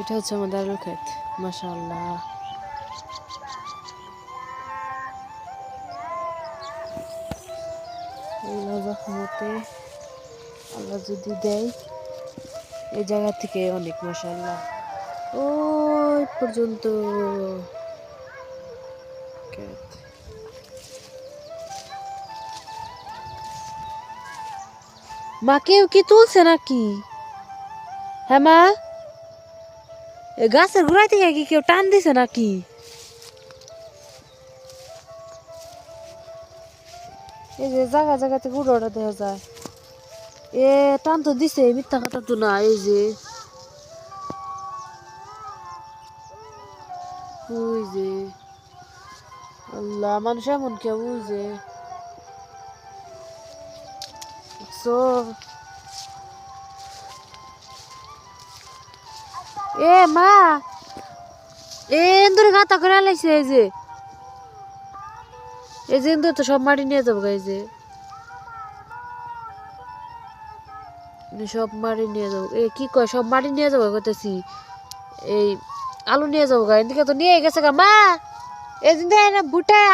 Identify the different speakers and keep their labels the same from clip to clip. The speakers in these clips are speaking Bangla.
Speaker 1: এটা হচ্ছে আমাদের আলু ক্ষেত মাশাআল্লাহ। এই রহমতে আল্লাহ যদি দেয়, এই জায়গা থেকে অনেক, মাশাআল্লাহ। ও পর্যন্ত। ক্ষেত মা, কেউ কি তুলছে নাকি? হ্যাঁ মা? গাছের গোড়ায় থেকে কি কেউ টান দিছে নাকি? এই যে জায়গা জায়গাতে গুঁড়োটা দেখা যায়। এ, টান তো দিছে, মিথ্যা কথা তো না, এই যে। যে। আল্লাহ, মানুষ এমন কে বুঝে দেখছ এ, মা। এ, এন্দুরে গাতা করে লাইছে এই যে। এই যে এন্দুর তো সব মাটি নিয়ে যাব এই যে। সব মাটি নিয়ে যাব। এ, কি কয়, সব মাটি নিয়ে যাব কইতেছি। এই, আলু নিয়ে যাব গা, এদিকে তো নিয়ে গেছে গা, মা। এই দিন দেয় না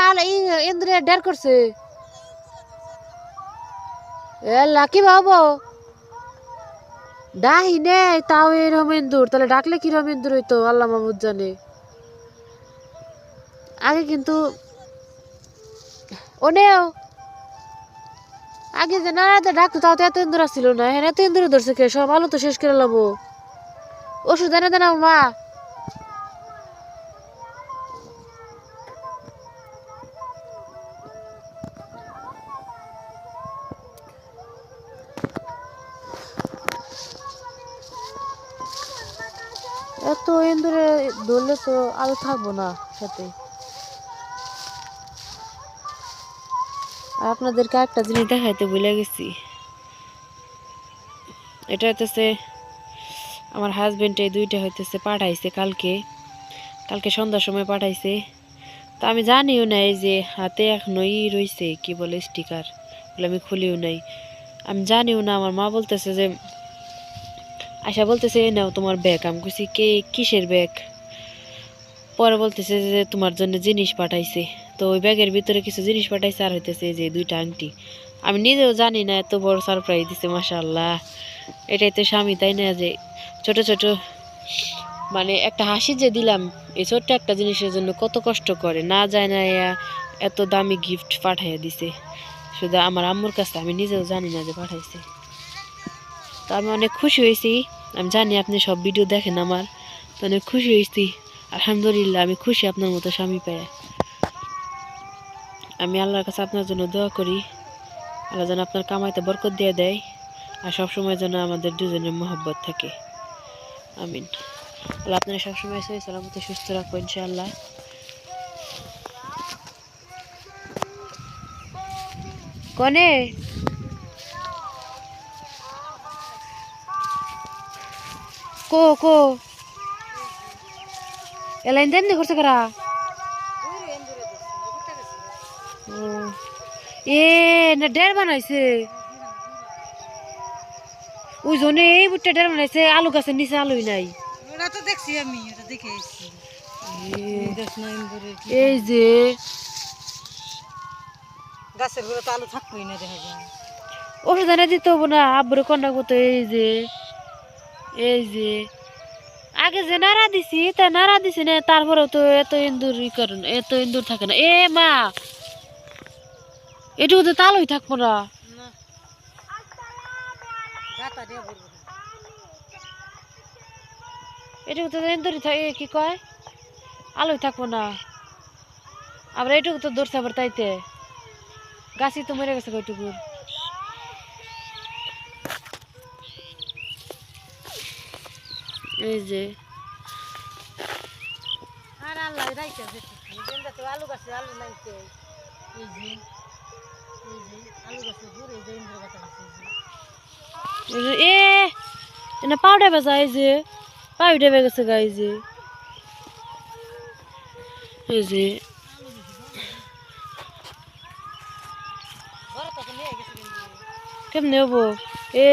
Speaker 1: আল এই এন্দুরে ডের করছে। এ, লাকি বাবু। ডাহি নে তাও এরকম ইন্দুর তাহলে ডাকলে কি ইন্দুর হইতো? আল্লাহ মাহমুদ জানে। আগে কিন্তু ওনেও আগে যে না ডাকতো, তাও তো এত ইন্দুর আসছিল না। হ্যাঁ এত ইন্দুর ধরছে কে? সব আলো তো শেষ করে লাবো। ওষুধ এনে দেন মা। এত ইন্দুরে ধরলে তো আলু থাকব না সাথে আপনাদেরকে একটা জিনিস দেখাইতে ভুলে গেছি। এটা হইতেছে, আমার হাজবেন্ড এই দুইটা হইতেছে পাঠাইছে কালকে। কালকে সন্ধ্যার সময় পাঠাইছে। তা আমি জানিও না এই যে হাতে এখনও ই রইছে, কি বলে স্টিকার বলে আমি খুলিও নাই। আমি জানিও না, আমার মা বলতেছে যে আশা বলতেছে, নাও তোমার ব্যাগ। আমি কইছি, কে, কিসের ব্যাগ? পরে বলতেছে যে, তোমার জন্য জিনিস পাঠাইছে। তো ওই ব্যাগের ভিতরে কিছু জিনিস পাঠাইছে, আর হইতেছে যে দুইটা আংটি। আমি নিজেও জানি না, এত বড় সারপ্রাইজ দিছে, মাশাআল্লাহ। এটাই তো স্বামী, তাই না? যে ছোট ছোট মানে একটা হাসি যে দিলাম, এই ছোট্ট একটা জিনিসের জন্য কত কষ্ট করে। না যায় না এত দামি গিফট পাঠাইয়া দিছে। শুধু আমার আম্মুর কাছে, আমি নিজেও জানি না যে পাঠাইছে। তো আমি অনেক খুশি হয়েছি। আমি জানি আপনি সব ভিডিও দেখেন আমার। তো অনেক খুশি হয়েছি। আলহামদুলিল্লাহ, আমি খুশি আপনার মতো স্বামী পেয়ে। আমি আল্লাহর কাছে আপনার জন্য দোয়া করি। আল্লাহ যেন আপনার কামাইতে বরকত দিয়ে দেয়। আর সবসময় যেন আমাদের দুজনের মহব্বত থাকে। আমিন। আল্লাহ আপনারা সবসময় সহি সালামতে সুস্থ রাখব ইনশাআল্লাহ। কনে? কো কো। এলাইন দেন নি করছে কারা? এ না ডের বানাইছে। ওই জন্য এই বুটটা ডের বানাইছে আলু গাছের নিচে আলুই নাই।
Speaker 2: ওটা তো দেখছি আমি ওটা দেখে
Speaker 1: এই যে।
Speaker 2: গাছের গোড়া তো আলু থাকবোই না দেখা যায়।
Speaker 1: ওষুধ এনে দিতে হব না আব্বুরে কন্যা করতো এই যে। এই যে আগে যে নাড়া দিছি তা নাড়া দিছি না তারপরেও তো এত ইন্দুর ই করে না এত ইন্দুর থাকে না। এ মা এটুকু তো তালই থাকব না। এটুকু তো ইন্দুরই থাকে কি কয়? আলোই থাকব না। আবার এটুকু তো দৌড়ছে আবার তাইতে। গাছই তো মরে গেছে ওইটুকুর এই যে।
Speaker 2: আর আল্লাহ রাইতে যেতে গেন্দা তো আলু গাছে আলু নাইতে। এই যে এই যে আলু গাছে ঘুরে যে। ইন্দ্র গাছে
Speaker 1: এ এনে পাউডার বেজা এই যে। পাউডার বেজে গেছে গা এই যে। এই যে। কেমনে হব? এ